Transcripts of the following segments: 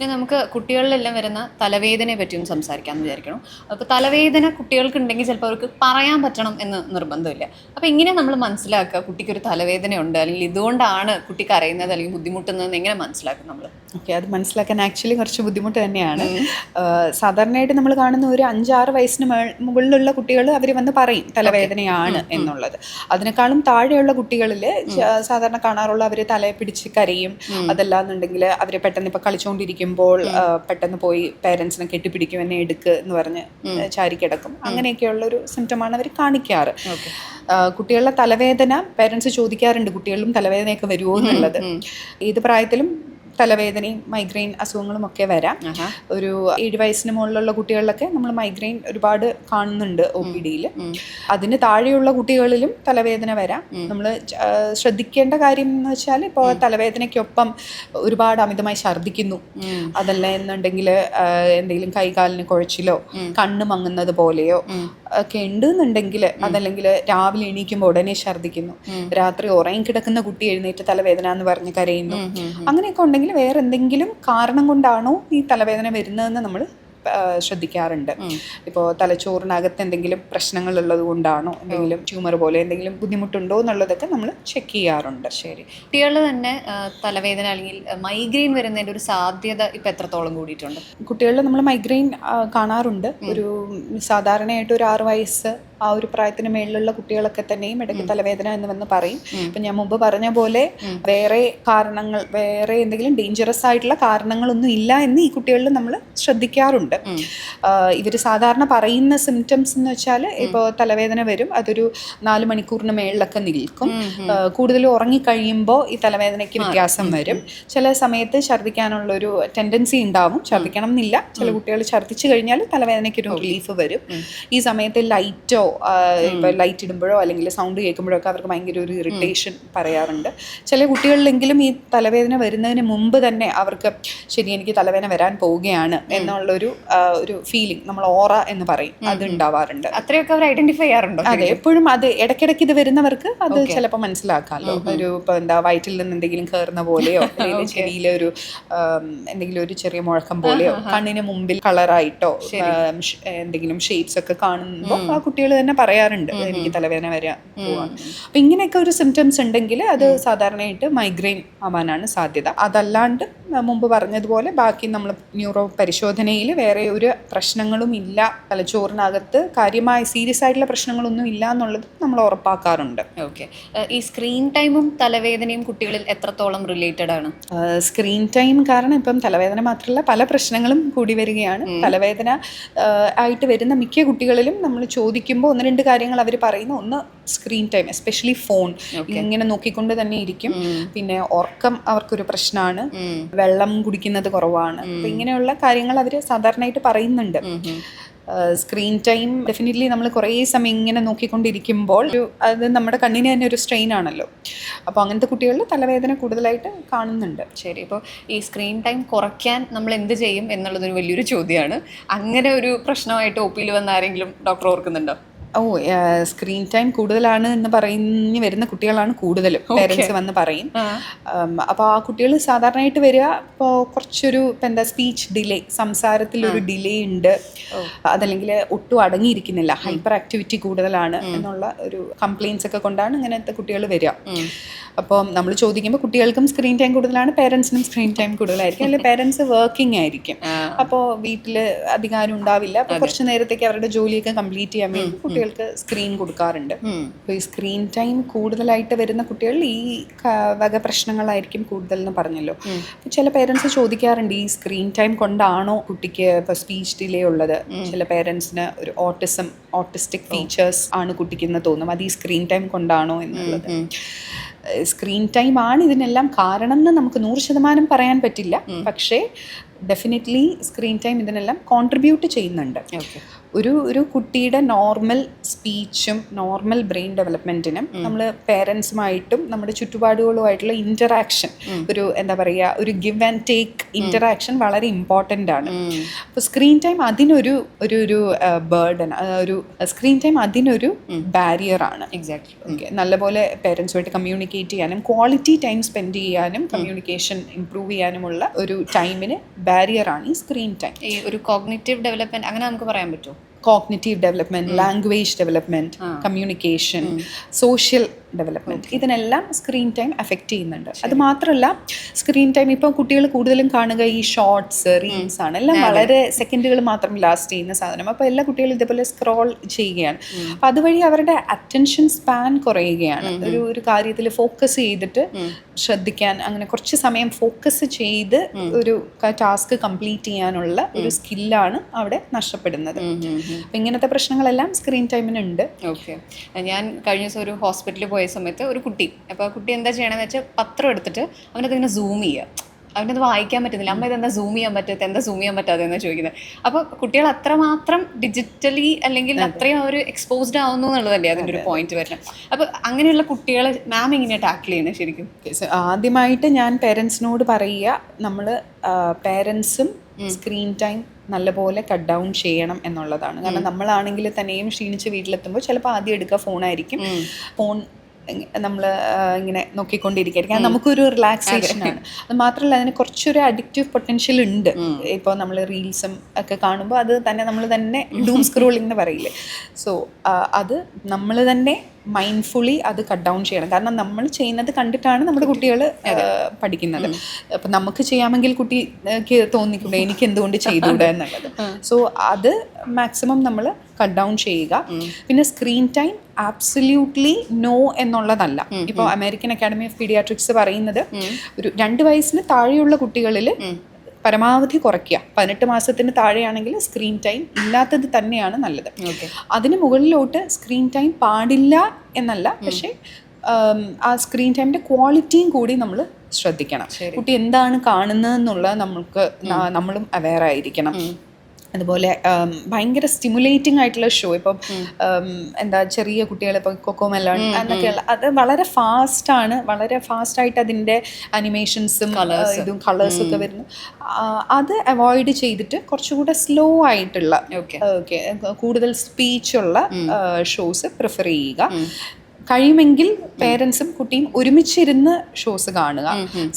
പിന്നെ നമുക്ക് കുട്ടികളിലെല്ലാം വരുന്ന തലവേദനയെ പറ്റിയും സംസാരിക്കാമെന്ന് വിചാരിക്കണം. അപ്പോൾ തലവേദന കുട്ടികൾക്ക് ഉണ്ടെങ്കിൽ ചിലപ്പോൾ അവർക്ക് പറയാൻ പറ്റണം എന്ന് നിർബന്ധമില്ല. അപ്പോൾ ഇങ്ങനെ നമ്മൾ മനസ്സിലാക്കുക കുട്ടിക്കൊരു തലവേദനയുണ്ട് അല്ലെങ്കിൽ ഇതുകൊണ്ടാണ് കുട്ടി കരയുന്നത് അല്ലെങ്കിൽ ബുദ്ധിമുട്ടുന്നത് എങ്ങനെ മനസ്സിലാക്കും നമ്മൾ ഓക്കെ അത് മനസ്സിലാക്കാൻ ആക്ച്വലി കുറച്ച് ബുദ്ധിമുട്ട് തന്നെയാണ്. സാധാരണയായിട്ട് നമ്മൾ കാണുന്ന ഒരു അഞ്ചാറ് വയസ്സിന് മുകളിലുള്ള കുട്ടികൾ അവർ വന്ന് പറയും തലവേദനയാണ് എന്നുള്ളത്. അതിനേക്കാളും താഴെയുള്ള കുട്ടികളിൽ സാധാരണ കാണാറുള്ള അവർ തലയെ പിടിച്ച് കരയും. അതല്ലാന്നുണ്ടെങ്കിൽ അവർ പെട്ടെന്ന് ഇപ്പോൾ കളിച്ചുകൊണ്ടിരിക്കുമ്പോൾ ആഹ് പെട്ടെന്ന് പോയി പേരൻസിനെ കെട്ടിപ്പിടിക്കും എന്നെ എടുക്ക് എന്ന് പറഞ്ഞ് ചാരി കിടക്കും അങ്ങനെയൊക്കെയുള്ള ഒരു സിംറ്റമാണ് അവർ കാണിക്കാറ്. കുട്ടികളുടെ തലവേദന പേരൻസ് ചോദിക്കാറുണ്ട് കുട്ടികളിലും തലവേദനയൊക്കെ വരുമോ എന്നുള്ളത്. ഏത് പ്രായത്തിലും തലവേദനയും മൈഗ്രെയിൻ അസുഖങ്ങളും ഒക്കെ വരാം. ഒരു ഏഴ് വയസ്സിന് മുകളിലുള്ള കുട്ടികളിലൊക്കെ നമ്മൾ മൈഗ്രെയിൻ ഒരുപാട് കാണുന്നുണ്ട് ഒ പി ഡിയിൽ അതിന് താഴെയുള്ള കുട്ടികളിലും തലവേദന വരാം. നമ്മൾ ശ്രദ്ധിക്കേണ്ട കാര്യം എന്ന് വെച്ചാൽ ഇപ്പോൾ തലവേദനയ്ക്കൊപ്പം ഒരുപാട് അമിതമായി ഛർദ്ദിക്കുന്നു. അതല്ല എന്നുണ്ടെങ്കിൽ എന്തെങ്കിലും കൈകാലിന് കുഴച്ചിലോ കണ്ണ് മങ്ങുന്നത് പോലെയോ ഒക്കെ ഉണ്ട് എന്നുണ്ടെങ്കിൽ അതല്ലെങ്കിൽ രാവിലെ എണീക്കുമ്പോൾ ഉടനെ ഛർദ്ദിക്കുന്നു. രാത്രി ഉറങ്ങി കിടക്കുന്ന കുട്ടി എഴുന്നേറ്റ് തലവേദന എന്ന് പറഞ്ഞ് കരയുന്നു. അങ്ങനെയൊക്കെ ഉണ്ടെങ്കിൽ വേറെ എന്തെങ്കിലും കാരണം കൊണ്ടാണോ ഈ തലവേദന വരുന്നതെന്ന് നമ്മൾ ശ്രദ്ധിക്കാറുണ്ട്. ഇപ്പോൾ തലച്ചോറിനകത്ത് എന്തെങ്കിലും പ്രശ്നങ്ങൾ ഉള്ളത് കൊണ്ടാണോ എന്തെങ്കിലും ട്യൂമർ പോലെ എന്തെങ്കിലും ബുദ്ധിമുട്ടുണ്ടോ എന്നുള്ളതൊക്കെ നമ്മൾ ചെക്ക് ചെയ്യാറുണ്ട്. ശരി. കുട്ടികളിൽ തന്നെ തലവേദന അല്ലെങ്കിൽ മൈഗ്രെയിൻ വരുന്നതിന്റെ ഒരു സാധ്യത ഇപ്പം എത്രത്തോളം കൂടിയിട്ടുണ്ട്? കുട്ടികളിൽ നമ്മൾ മൈഗ്രെയിൻ കാണാറുണ്ട്. ഒരു സാധാരണയായിട്ട് ഒരു ആറ് വയസ്സ് ആ ഒരു പ്രായത്തിന് മേളിലുള്ള കുട്ടികളൊക്കെ തന്നെയും ഇടയ്ക്ക് തലവേദന എന്ന് വന്ന് പറയും. ഇപ്പം ഞാൻ മുമ്പ് പറഞ്ഞ പോലെ വേറെ കാരണങ്ങൾ വേറെ എന്തെങ്കിലും ഡേഞ്ചറസ് ആയിട്ടുള്ള കാരണങ്ങളൊന്നും ഇല്ല എന്ന് ഈ കുട്ടികളിൽ നമ്മൾ ശ്രദ്ധിക്കാറുണ്ട്. ഇവർ സാധാരണ പറയുന്ന സിംറ്റംസ് എന്ന് വെച്ചാൽ ഇപ്പോൾ തലവേദന വരും അതൊരു നാല് മണിക്കൂറിന് മേളിലൊക്കെ നിൽക്കും. കൂടുതൽ ഉറങ്ങിക്കഴിയുമ്പോൾ ഈ തലവേദനയ്ക്ക് വ്യത്യാസം വരും. ചില സമയത്ത് ഛർദ്ദിക്കാനുള്ള ഒരു ടെൻഡൻസി ഉണ്ടാവും. ഛർദ്ദിക്കണം എന്നില്ല. ചില കുട്ടികൾ ഛർദ്ദിച്ചു കഴിഞ്ഞാൽ തലവേദനയ്ക്ക് ഒരു റിലീഫ് വരും. ഈ സമയത്ത് ലൈറ്റോ ഇപ്പൊ ലൈറ്റ് ഇടുമ്പോഴോ അല്ലെങ്കിൽ സൗണ്ട് കേൾക്കുമ്പോഴോ ഒക്കെ അവർക്ക് ഭയങ്കര ഒരു ഇറിറ്റേഷൻ പറയാറുണ്ട്. ചില കുട്ടികളിലെങ്കിലും ഈ തലവേദന വരുന്നതിന് മുമ്പ് തന്നെ അവർക്ക് ശരി എനിക്ക് തലവേദന വരാൻ പോവുകയാണ് എന്നുള്ളൊരു ഒരു ഫീലിംഗ് നമ്മൾ ഓറ എന്ന് പറയും. അത് ഉണ്ടാവാറുണ്ട്. അത്രയൊക്കെ അവർ ഐഡന്റിഫൈ ചെയ്യാറുണ്ടോ അതെ എപ്പോഴും അത് ഇടയ്ക്കിടയ്ക്ക് ഇത് വരുന്നവർക്ക് അത് ചിലപ്പോൾ മനസ്സിലാക്കാമല്ലോ. ഒരു ഇപ്പൊ എന്താ വയറ്റിൽ നിന്ന് എന്തെങ്കിലും കയറുന്ന പോലെയോ അല്ലെങ്കിൽ ചെവിയിലെ ഒരു എന്തെങ്കിലും ഒരു ചെറിയ മുഴക്കം പോലെയോ കണ്ണിന് മുമ്പിൽ കളറായിട്ടോ എന്തെങ്കിലും ഷേപ്സ് ഒക്കെ കാണുമ്പോൾ ആ കുട്ടികൾ തന്നെ പറയാറുണ്ട്. എനിക്ക് തലവേദന വരാൻ പോവാൻ. അപ്പൊ ഇങ്ങനെയൊക്കെ ഒരു സിംറ്റംസ് ഉണ്ടെങ്കിൽ അത് സാധാരണയായിട്ട് മൈഗ്രെയിൻ ആവാനാണ് സാധ്യത. അതല്ലാണ്ട് മുമ്പ് പറഞ്ഞതുപോലെ ബാക്കി നമ്മൾ ന്യൂറോ പരിശോധനയിൽ വേറെ ഒരു പ്രശ്നങ്ങളും ഇല്ല. തലച്ചോറിനകത്ത് കാര്യമായ സീരിയസ് ആയിട്ടുള്ള പ്രശ്നങ്ങളൊന്നും ഇല്ല എന്നുള്ളത് നമ്മൾ ഉറപ്പാക്കാറുണ്ട്. ഓക്കെ ഈ സ്ക്രീൻ ടൈമും തലവേദനയും കുട്ടികളിൽ എത്രത്തോളം റിലേറ്റഡ് ആണ്? സ്ക്രീൻ ടൈം കാരണം ഇപ്പം തലവേദന മാത്രമല്ല പല പ്രശ്നങ്ങളും കൂടി വരികയാണ്. തലവേദന ആയിട്ട് വരുന്ന മിക്ക കുട്ടികളിലും നമ്മൾ ചോദിക്കുമ്പോൾ ഒന്ന് രണ്ട് കാര്യങ്ങൾ അവർ പറയുന്ന ഒന്ന് സ്ക്രീൻ ടൈം എസ്പെഷ്യലി ഫോൺ ഇങ്ങനെ നോക്കിക്കൊണ്ട് തന്നെ ഇരിക്കും. പിന്നെ ഉറക്കം അവർക്കൊരു പ്രശ്നമാണ് വെള്ളം കുടിക്കുന്നത് കുറവാണ്. അപ്പൊ ഇങ്ങനെയുള്ള കാര്യങ്ങൾ അവർ സാധാരണയായിട്ട് പറയുന്നുണ്ട്. സ്ക്രീൻ ടൈം ഡെഫിനറ്റ്ലി നമ്മൾ കുറേ സമയം ഇങ്ങനെ നോക്കിക്കൊണ്ടിരിക്കുമ്പോൾ ഒരു അത് നമ്മുടെ കണ്ണിന് തന്നെ ഒരു സ്ട്രെയിൻ ആണല്ലോ. അപ്പോൾ അങ്ങനത്തെ കുട്ടികളിൽ തലവേദന കൂടുതലായിട്ട് കാണുന്നുണ്ട്. ശരി. ഇപ്പോൾ ഈ സ്ക്രീൻ ടൈം കുറയ്ക്കാൻ നമ്മൾ എന്ത് ചെയ്യും എന്നുള്ളതൊരു വലിയൊരു ചോദ്യമാണ്. അങ്ങനെ ഒരു പ്രശ്നമായിട്ട് ഒ പിയിൽ വന്ന ആരെങ്കിലും ഡോക്ടർ ഓർക്കുന്നുണ്ടോ? ഓ സ്ക്രീൻ ടൈം കൂടുതലാണ് എന്ന് പറഞ്ഞു വരുന്ന കുട്ടികളാണ് കൂടുതലും. പേരൻസ് വന്ന് പറയും. അപ്പോൾ ആ കുട്ടികൾ സാധാരണയായിട്ട് വരിക. ഇപ്പോൾ കുറച്ചൊരു ഇപ്പം എന്താ സ്പീച്ച് ഡിലേ സംസാരത്തിൽ ഒരു ഡിലേ ഉണ്ട്. അതല്ലെങ്കിൽ ഒട്ടും അടങ്ങിയിരിക്കുന്നില്ല. ഹൈപ്പർ ആക്ടിവിറ്റി കൂടുതലാണ് എന്നുള്ള ഒരു കംപ്ലയിൻസ് ഒക്കെ കൊണ്ടാണ് ഇങ്ങനത്തെ കുട്ടികൾ വരിക. അപ്പോൾ നമ്മൾ ചോദിക്കുമ്പോൾ കുട്ടികൾക്കും സ്ക്രീൻ ടൈം കൂടുതലാണ് പേരൻസിനും സ്ക്രീൻ ടൈം കൂടുതലായിരിക്കും. അല്ലെങ്കിൽ പേരൻസ് വർക്കിംഗ് ആയിരിക്കും. അപ്പോൾ വീട്ടിൽ അധികാരം ഉണ്ടാവില്ല. അപ്പോൾ കുറച്ച് നേരത്തേക്ക് അവരുടെ ജോലിയൊക്കെ കംപ്ലീറ്റ് ചെയ്യാൻ വേണ്ടി കുട്ടികൾക്ക് സ്ക്രീൻ കൊടുക്കാറുണ്ട്. അപ്പോൾ ഈ സ്ക്രീൻ ടൈം കൂടുതലായിട്ട് വരുന്ന കുട്ടികൾ ഈ വക പ്രശ്നങ്ങളായിരിക്കും കൂടുതൽ എന്ന് പറഞ്ഞല്ലോ അപ്പോൾ ചില പേരൻസ് ചോദിക്കാറുണ്ട് ഈ സ്ക്രീൻ ടൈം കൊണ്ടാണോ കുട്ടിക്ക് ഇപ്പോൾ സ്പീച്ച് ഡിലേ ഉള്ളത്? ചില പേരൻസിന് ഒരു ഓട്ടിസം ഓട്ടിസ്റ്റിക് ഫീച്ചേഴ്സ് ആണ് കുട്ടിക്കെന്ന് തോന്നും അത് ഈ സ്ക്രീൻ ടൈം കൊണ്ടാണോ എന്നുള്ളത്. സ്ക്രീൻ ടൈം ആണ് ഇതിനെല്ലാം കാരണം എന്ന് നമുക്ക് നൂറ് ശതമാനം പറയാൻ പറ്റില്ല. പക്ഷേ ഡെഫിനറ്റ്ലി സ്ക്രീൻ ടൈം ഇതിനെല്ലാം കോൺട്രിബ്യൂട്ട് ചെയ്യുന്നുണ്ട്. ഒരു ഒരു കുട്ടിയുടെ നോർമൽ സ്പീച്ചും നോർമൽ ബ്രെയിൻ ഡെവലപ്മെന്റിനും നമ്മൾ പേരൻസുമായിട്ടും നമ്മുടെ ചുറ്റുപാടുകളുമായിട്ടുള്ള ഇന്ററാക്ഷൻ ഒരു എന്താ പറയുക ഒരു ഗിവ് ആൻഡ് ടേക്ക് ഇന്ററാക്ഷൻ വളരെ ഇമ്പോർട്ടന്റ് ആണ്. അപ്പോൾ സ്ക്രീൻ ടൈം അതിനൊരു ഒരു ഒരു ബേർഡൻ ഒരു സ്ക്രീൻ ടൈം അതിനൊരു ബാരിയർ ആണ്. എക്സാക്ട്ലി ഓക്കെ നല്ലപോലെ പേരൻസുമായിട്ട് കമ്മ്യൂണിക്കേറ്റ് ചെയ്യാനും ക്വാളിറ്റി ടൈം സ്പെൻഡ് ചെയ്യാനും കമ്മ്യൂണിക്കേഷൻ ഇമ്പ്രൂവ് ചെയ്യാനുമുള്ള ഒരു ടൈമിന് ബാരിയർ ആണ് ഈ സ്ക്രീൻ ടൈം ഈ ഒരു കോഗ്നേറ്റീവ് ഡെവലപ്മെന്റ് അങ്ങനെ നമുക്ക് പറയാൻ പറ്റുമോ? cognitive development, mm. language development, ah. communication, mm. social development ഇതിനെല്ലാം സ്ക്രീൻ ടൈം എഫക്റ്റ് ചെയ്യുന്നുണ്ട്. അത് മാത്രമല്ല സ്ക്രീൻ ടൈം ഇപ്പം കുട്ടികൾ കൂടുതലും കാണുക ഈ ഷോർട്സ് റീൽസ് ആണ്. എല്ലാം വളരെ സെക്കൻഡുകൾ മാത്രം ലാസ്റ്റ് ചെയ്യുന്ന സാധനം. അപ്പോൾ എല്ലാ കുട്ടികളും ഇതേപോലെ സ്ക്രോൾ ചെയ്യുകയാണ്. അപ്പം അതുവഴി അവരുടെ അറ്റൻഷൻ സ്പാൻ കുറയുകയാണ്. ഒരു ഒരു കാര്യത്തിൽ ഫോക്കസ് ചെയ്തിട്ട് ശ്രദ്ധിക്കാൻ അങ്ങനെ കുറച്ച് സമയം ഫോക്കസ് ചെയ്ത് ഒരു ടാസ്ക് കംപ്ലീറ്റ് ചെയ്യാനുള്ള ഒരു സ്കില്ലാണ് അവിടെ നഷ്ടപ്പെടുന്നത്. അപ്പം ഇങ്ങനത്തെ പ്രശ്നങ്ങളെല്ലാം സ്ക്രീൻ ടൈമിനുണ്ട് ഓക്കെ ഞാൻ കഴിഞ്ഞ ദിവസം ഒരു ഹോസ്പിറ്റലിൽ പോയ സമയത്ത് ഒരു കുട്ടി. അപ്പോൾ ആ കുട്ടി എന്താ ചെയ്യണമെന്ന് വെച്ചാൽ പത്രം എടുത്തിട്ട് അവനത് ഇങ്ങനെ സൂം ചെയ്യുക അവനത് വായിക്കാൻ പറ്റുന്നില്ല. അമ്മ ഇതെന്താ സൂം ചെയ്യാൻ പറ്റാത്ത എന്താ സൂം ചെയ്യാൻ പറ്റാതെ എന്നാ ചോദിക്കുന്നത് അപ്പോൾ കുട്ടികൾ അത്രമാത്രം ഡിജിറ്റലി അല്ലെങ്കിൽ അത്രയും അവർ എക്സ്പോസ്ഡ് ആവുന്നു എന്നുള്ളതല്ലേ അതിന്റെ ഒരു പോയിന്റ് വരണം അപ്പോൾ അങ്ങനെയുള്ള കുട്ടികളെ മാം എങ്ങനെയാണ് ടാക്കിൾ ചെയ്യുന്നത് ശരിക്കും? ആദ്യമായിട്ട് ഞാൻ പേരൻസിനോട് പറയുക നമ്മൾ പേരൻസും സ്ക്രീൻ ടൈം നല്ലപോലെ കട്ട് ഡൗൺ ചെയ്യണം എന്നുള്ളതാണ്. കാരണം നമ്മളാണെങ്കിൽ തന്നെയും ക്ഷീണിച്ച് വീട്ടിലെത്തുമ്പോൾ ചിലപ്പോൾ ആദ്യം എടുക്കുക ഫോണായിരിക്കും ഫോൺ നമ്മൾ ഇങ്ങനെ നോക്കിക്കൊണ്ടിരിക്കുകയായിരിക്കും. കാരണം നമുക്കൊരു റിലാക്സേഷൻ ആണ്. അത് മാത്രമല്ല അതിന് കുറച്ചൊരു അഡിക്റ്റീവ് പൊട്ടൻഷ്യൽ ഉണ്ട്. ഇപ്പോൾ നമ്മൾ റീൽസും ഒക്കെ കാണുമ്പോൾ അത് തന്നെ നമ്മൾ തന്നെ ഡൂം സ്ക്രോളിംഗ് എന്ന് പറയില്ലേ. സോ അത് നമ്മൾ തന്നെ മൈൻഡ്ഫുള്ളി അത് കട്ട് ഡൗൺ ചെയ്യണം. കാരണം നമ്മൾ ചെയ്യുന്നത് കണ്ടിട്ടാണ് നമ്മുടെ കുട്ടികൾ പഠിക്കുന്നത്. അപ്പം നമുക്ക് ചെയ്യാമെങ്കിൽ കുട്ടിക്ക് തോന്നിക്കൂടെ എനിക്ക് എന്തുകൊണ്ട് ചെയ്തുകൂടെ എന്നുള്ളത്. സോ അത് മാക്സിമം നമ്മൾ കട്ട് ഡൗൺ ചെയ്യുക. പിന്നെ സ്ക്രീൻ ടൈം ആബ്സല്യൂട്ട്ലി നോ എന്നുള്ളതല്ല. ഇപ്പോൾ അമേരിക്കൻ അക്കാഡമി ഓഫ് പീഡിയാട്രിക്സ് പറയുന്നത് ഒരു രണ്ട് വയസ്സിന് താഴെയുള്ള കുട്ടികളിൽ പരമാവധി കുറയ്ക്കുക. പതിനെട്ട് മാസത്തിന് താഴെയാണെങ്കിൽ സ്ക്രീൻ ടൈം ഇല്ലാത്തത് തന്നെയാണ് നല്ലത്. അതിന് മുകളിലോട്ട് സ്ക്രീൻ ടൈം പാടില്ല എന്നല്ല പക്ഷേ ആ സ്ക്രീൻ ടൈമിന്റെ ക്വാളിറ്റിയും കൂടി നമ്മൾ ശ്രദ്ധിക്കണം. കുട്ടി എന്താണ് കാണുന്നതെന്നുള്ളത് നമുക്ക് ന- നമ്മളും അവെയർ ആയിരിക്കണം. അതുപോലെ ഭയങ്കര സ്റ്റിമുലേറ്റിംഗ് ആയിട്ടുള്ള ഷോ ഇപ്പം എന്താ ചെറിയ കുട്ടികൾ ഇപ്പം കൊക്കോ മെലോൺ എന്നൊക്കെയുള്ള അത് വളരെ ഫാസ്റ്റ് ആണ്. വളരെ ഫാസ്റ്റ് ആയിട്ട് അതിന്റെ അനിമേഷൻസും ഇതും കളേഴ്സും ഒക്കെ വരുന്നു. അത് അവോയ്ഡ് ചെയ്തിട്ട് കുറച്ചുകൂടെ സ്ലോ ആയിട്ടുള്ള ഓക്കെ ഓക്കെ കൂടുതൽ സ്പീച്ചുള്ള ഷോസ് പ്രിഫർ ചെയ്യുക. കഴിയുമെങ്കിൽ പേരൻസും കുട്ടിയും ഒരുമിച്ചിരുന്ന് ഷോസ് കാണുക.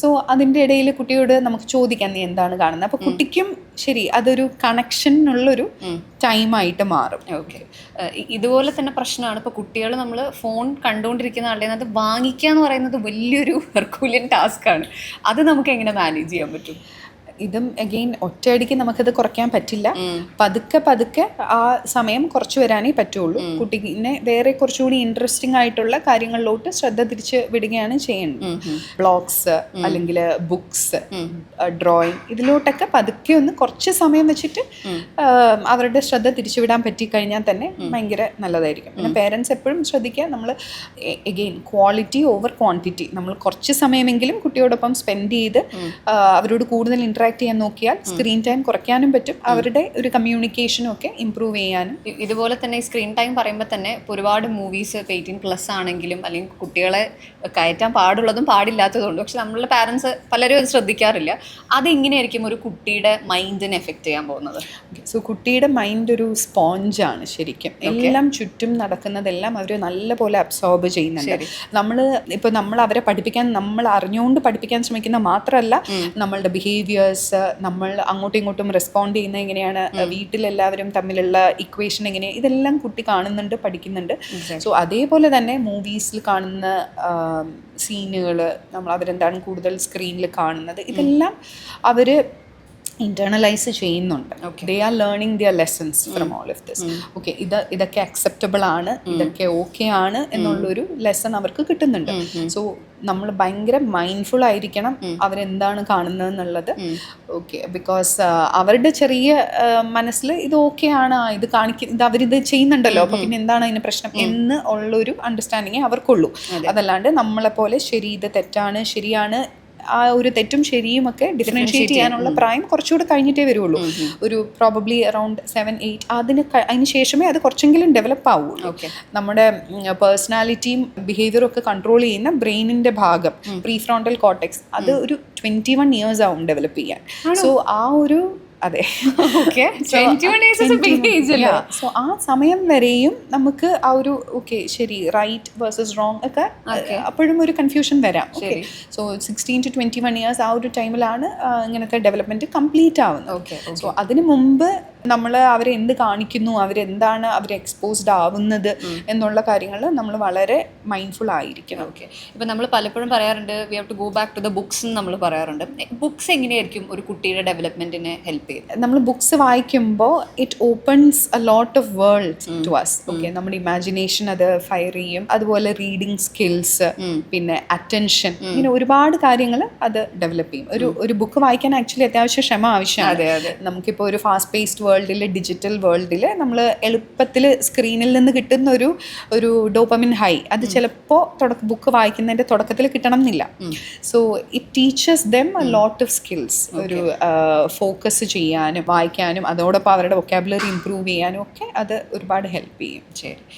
സോ അതിന്റെ ഇടയിൽ കുട്ടിയോട് നമുക്ക് ചോദിക്കാം നീ എന്താണ് കാണുന്നത്? അപ്പോൾ കുട്ടിക്കും ശരി അതൊരു കണക്ഷനുള്ളൊരു ടൈമായിട്ട് മാറും. ഓക്കെ ഇതുപോലെ തന്നെ പ്രശ്നമാണ്. ഇപ്പോൾ കുട്ടികൾ നമ്മൾ ഫോൺ കണ്ടുകൊണ്ടിരിക്കുന്ന ആളുടെ അത് വാങ്ങിക്കുക എന്ന് പറയുന്നത് വലിയൊരു ഹെർക്കൂലിയൻ ടാസ്ക് ആണ്. അത് നമുക്ക് എങ്ങനെ മാനേജ് ചെയ്യാൻ പറ്റും? ഇതും അഗെയിൻ ഒറ്റയടിക്ക് നമുക്കത് കുറയ്ക്കാൻ പറ്റില്ല. പതുക്കെ പതുക്കെ ആ സമയം കുറച്ചു വരാനേ പറ്റുള്ളൂ. കുട്ടീനെ വേറെ കുറച്ചുകൂടി ഇൻട്രസ്റ്റിംഗ് ആയിട്ടുള്ള കാര്യങ്ങളിലോട്ട് ശ്രദ്ധ തിരിച്ച് വിടുകയാണ് ചെയ്യുന്നത്. ബ്ലോഗ്സ് അല്ലെങ്കിൽ ബുക്സ് ഡ്രോയിങ് ഇതിലോട്ടൊക്കെ പതുക്കെ ഒന്ന് കുറച്ച് സമയം വെച്ചിട്ട് അവരുടെ ശ്രദ്ധ തിരിച്ചുവിടാൻ പറ്റിക്കഴിഞ്ഞാൽ തന്നെ ഭയങ്കര നല്ലതായിരിക്കും. പിന്നെ പേരൻസ് എപ്പോഴും ശ്രദ്ധിക്കുക നമ്മൾ എഗെയിൻ ക്വാളിറ്റി ഓവർ ക്വാണ്ടിറ്റി നമ്മൾ കുറച്ച് സമയമെങ്കിലും കുട്ടിയോടൊപ്പം സ്പെൻഡ് ചെയ്ത് അവരോട് കൂടുതൽ ഇൻട്രാക്ട് ചെയ്യാൻ നോക്കിയാൽ സ്ക്രീൻ ടൈം കുറയ്ക്കാനും പറ്റും. അവരുടെ ഒരു കമ്മ്യൂണിക്കേഷനും ഒക്കെ ഇമ്പ്രൂവ് ചെയ്യാനും. ഇതുപോലെ തന്നെ സ്ക്രീൻ ടൈം പറയുമ്പോൾ തന്നെ ഒരുപാട് മൂവീസ് എയ്റ്റീൻ പ്ലസ് ആണെങ്കിലും അല്ലെങ്കിൽ കുട്ടികളെ കയറ്റാൻ പാടുള്ളതും പാടില്ലാത്തതുണ്ട് പക്ഷെ നമ്മളുടെ പാരൻസ് പലരും അത് ശ്രദ്ധിക്കാറില്ല. അതെങ്ങനെയായിരിക്കും ഒരു കുട്ടിയുടെ മൈൻഡിനെ എഫക്റ്റ് ചെയ്യാൻ പോകുന്നത്? സോ കുട്ടിയുടെ മൈൻഡ് ഒരു സ്പോഞ്ചാണ് ശരിക്കും. എല്ലാം ചുറ്റും നടക്കുന്നതെല്ലാം അവർ നല്ലപോലെ അബ്സോർബ് ചെയ്യുന്നുണ്ട്. നമ്മൾ ഇപ്പോൾ നമ്മൾ അവരെ പഠിപ്പിക്കാൻ നമ്മൾ അറിഞ്ഞുകൊണ്ട് പഠിപ്പിക്കാൻ ശ്രമിക്കുന്ന മാത്രമല്ല നമ്മളുടെ ബിഹേവിയേഴ്സ് നമ്മൾ അങ്ങോട്ടും ഇങ്ങോട്ടും റെസ്പോണ്ട് ചെയ്യുന്നത് എങ്ങനെയാണ് വീട്ടിലെല്ലാവരും തമ്മിലുള്ള ഇക്വേഷൻ എങ്ങനെയാണ് ഇതെല്ലാം കുട്ടി കാണുന്നുണ്ട് പഠിക്കുന്നുണ്ട്. സോ അതേപോലെ തന്നെ മൂവീസിൽ കാണുന്ന സീനുകൾ നമ്മൾ അവരെന്താണ് കൂടുതൽ സ്ക്രീനിൽ കാണുന്നത് ഇതെല്ലാം അവർ ഇന്റേണലൈസ് ചെയ്യുന്നുണ്ട്. They are learning their lessons from all of this okay ഇത് ഇതൊക്കെ അക്സെപ്റ്റബിൾ ആണ് ഇതൊക്കെ ഓക്കെ ആണ് എന്നുള്ളൊരു ലെസൺ അവർക്ക് കിട്ടുന്നുണ്ട്. സോ നമ്മൾ ഭയങ്കര മൈൻഡ്ഫുൾ ആയിരിക്കണം അവരെന്താണ് കാണുന്നത് എന്നുള്ളത്. ഓക്കെ ബിക്കോസ് അവരുടെ ചെറിയ മനസ്സിൽ ഇത് ഓക്കെ ആണ് ഇത് കാണിക്ക ഇത് അവരിത് ചെയ്യുന്നുണ്ടല്ലോ. അപ്പൊ പിന്നെ എന്താണ് അതിന് പ്രശ്നം എന്ന് ഉള്ളൊരു അണ്ടർസ്റ്റാൻഡിങ് അവർക്കുള്ളൂ. അതല്ലാണ്ട് നമ്മളെ പോലെ ശരി ഇത് തെറ്റാണ് ശരിയാണ് ആ ഒരു തെറ്റും ശരിയും ഒക്കെ ഡിഫറൻഷിയേറ്റ് ചെയ്യാനുള്ള പ്രായം കുറച്ചുകൂടെ കഴിഞ്ഞിട്ടേ വരുള്ളൂ. ഒരു പ്രോബബ്ലി അറൗണ്ട് സെവൻ എയ്റ്റ് അതിന് അതിന് ശേഷമേ അത് കുറച്ചെങ്കിലും ഡെവലപ്പ് ആവുള്ളൂ. ഓക്കെ നമ്മുടെ പേഴ്സണാലിറ്റിയും ബിഹേവിയറും ഒക്കെ കൺട്രോൾ ചെയ്യുന്ന ബ്രെയിനിന്റെ ഭാഗം പ്രീ ഫ്രോണ്ടൽ കോട്ടക്സ് അത് ഒരു ട്വന്റി വൺ ഇയേഴ്സ് ആവും ഡെവലപ്പ് ചെയ്യാൻ. സോ ആ ഒരു അതെ. ഓക്കെ സോ ആ സമയം വരെയും നമുക്ക് ആ ഒരു ഓക്കെ ശരി റൈറ്റ് വേഴ്സസ് റോങ് ഒക്കെ അപ്പോഴും ഒരു കൺഫ്യൂഷൻ വരാം. Okay so sixteen to twenty one years ആ ഒരു ടൈമിലാണ് ഇങ്ങനത്തെ ഡെവലപ്മെന്റ് കംപ്ലീറ്റ് ആവുന്നത്. ഓക്കെ സോ അതിനു മുമ്പ് നമ്മൾ അവരെ എന്ത് കാണിക്കുന്നു അവരെന്താണ് അവർ എക്സ്പോസ്ഡ് ആവുന്നത് എന്നുള്ള കാര്യങ്ങൾ നമ്മൾ വളരെ മൈൻഡ്ഫുൾ ആയിരിക്കണം. ഓക്കെ ഇപ്പം നമ്മൾ പലപ്പോഴും പറയാറുണ്ട് we have to go back to the books എന്ന് നമ്മൾ പറയാറുണ്ട്. ബുക്സ് എങ്ങനെയായിരിക്കും ഒരു കുട്ടിയുടെ ഡെവലപ്മെന്റിനെ ഹെൽപ്പ് ചെയ്യുന്നത്? നമ്മൾ ബുക്സ് വായിക്കുമ്പോൾ it opens a lot of world to us okay നമ്മുടെ ഇമാജിനേഷൻ അത് ഫയർ ചെയ്യും. അതുപോലെ റീഡിങ് സ്കിൽസ് പിന്നെ അറ്റൻഷൻ ഇങ്ങനെ ഒരുപാട് കാര്യങ്ങൾ അത് ഡെവലപ്പ് ചെയ്യും. ഒരു ഒരു ബുക്ക് വായിക്കാൻ ആക്ച്വലി അത്യാവശ്യം ക്ഷമ ആവശ്യമാണ്. അതെ, അതെ. നമുക്കിപ്പോൾ ഒരു ഫാസ്റ്റ് പേസ്ഡ് വേൾഡിൽ ഡിജിറ്റൽ വേൾഡിൽ നമ്മൾ എളുപ്പത്തിൽ സ്ക്രീനിൽ നിന്ന് കിട്ടുന്ന ഒരു ഒരു ഡോപ്പമിൻ ഹൈ അത് ചിലപ്പോൾ തുടക്ക ബുക്ക് വായിക്കുന്നതിന്റെ തുടക്കത്തിൽ കിട്ടണം എന്നില്ല so it teaches them a lot of skills ഒരു ഫോക്കസ് ചെയ്യാനും വായിക്കാനും അതോടൊപ്പം അവരുടെ വൊക്കാബുലറി ഇമ്പ്രൂവ് ചെയ്യാനും ഒക്കെ അത് ഒരുപാട് ഹെൽപ്പ് ചെയ്യും. ശരി.